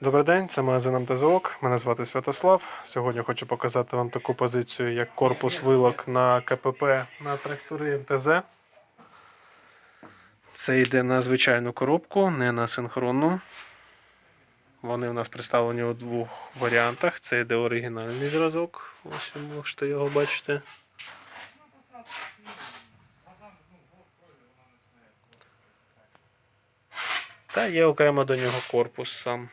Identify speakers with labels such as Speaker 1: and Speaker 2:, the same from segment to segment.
Speaker 1: Добрий день, це магазин МТЗОК. Мене звати Святослав. Сьогодні хочу показати вам таку позицію, як корпус вилок на КПП на трактори МТЗ. Це йде на звичайну коробку, не на синхронну. Вони у нас представлені у двох варіантах. Це йде оригінальний зразок. Ось ви можете його бачити. Та є окремо до нього корпус сам.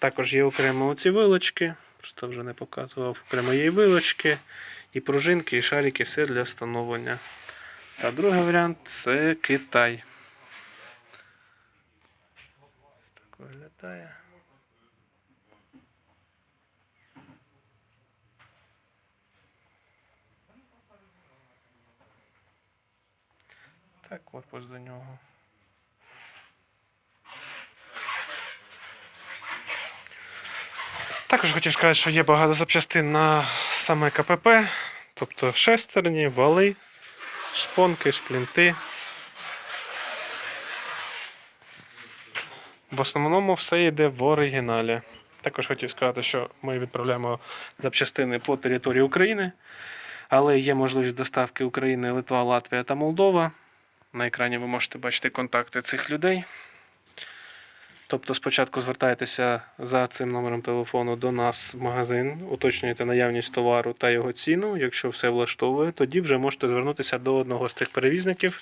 Speaker 1: Також є окремо оці вилочки, просто вже не показував. Окремо є і вилочки, і пружинки, і шарики, все для встановлення. Та другий варіант це Китай. Ось так виглядає. Так, корпус до нього. Також хотів сказати, що є багато запчастин на саме КПП, тобто шестерні, вали, шпонки, шплінти. В основному все йде в оригіналі. Також хотів сказати, що ми відправляємо запчастини по території України, але є можливість доставки України, Литва, Латвія та Молдова. На екрані ви можете бачити контакти цих людей. Тобто спочатку звертайтеся за цим номером телефону до нас в магазин, уточнюєте наявність товару та його ціну. Якщо все влаштовує, тоді вже можете звернутися до одного з тих перевізників,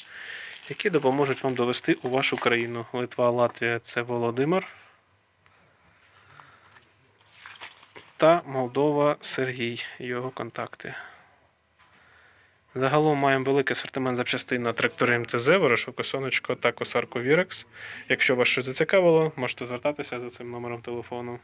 Speaker 1: які допоможуть вам довести у вашу країну. Литва, Латвія це Володимир. Та Молдова Сергій. Його контакти. Загалом маємо великий асортимент запчастин на трактори МТЗ, ворошок, сонечко та косарку Вірекс. Якщо вас щось зацікавило, можете звертатися за цим номером телефону.